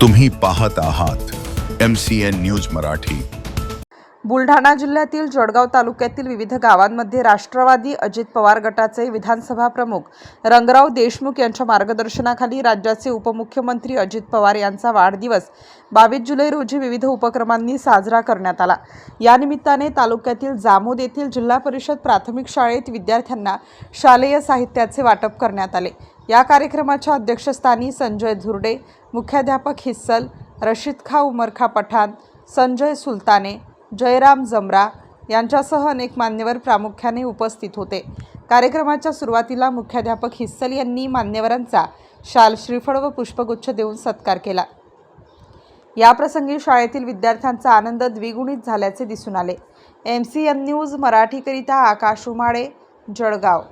तुम्ही पाहत आहात M C N news Marathi. Buldhana जिल्ह्यातील जळगाव तालुक्यातील विविध गावांमध्ये राष्ट्रवादी अजित पवार गटाचे विधानसभा प्रमुख रंगराव देशमुख यांच्या मार्गदर्शनाखाली राज्याचे उपमुख्यमंत्री अजित पवार यांचा वाढदिवस बावीस जुलै रोजी विविध उपक्रमांनी साजरा करण्यात आला. या निमित्ताने तालुक्यातील जामोद येथील जिल्हा परिषद प्राथमिक शाळेत विद्यार्थ्यांना शालेय साहित्याचे वाटप करण्यात आले. या कार्यक्रमाच्या अध्यक्षस्थानी संजय धुर्डे मुख्याध्यापक हिस्सल रशीद खा उमरखा पठाण संजय सुलताने जयराम जमरा यांच्यासह अनेक मान्यवर प्रामुख्याने उपस्थित होते. कार्यक्रमाच्या सुरुवातीला मुख्याध्यापक हिस्सल यांनी मान्यवरांचा शाल श्रीफळ व पुष्पगुच्छ देऊन सत्कार केला. याप्रसंगी शाळेतील विद्यार्थ्यांचा आनंद द्विगुणित झाल्याचे दिसून आले. एम सी एन न्यूज मराठीकरिता आकाश उमाळे जळगाव.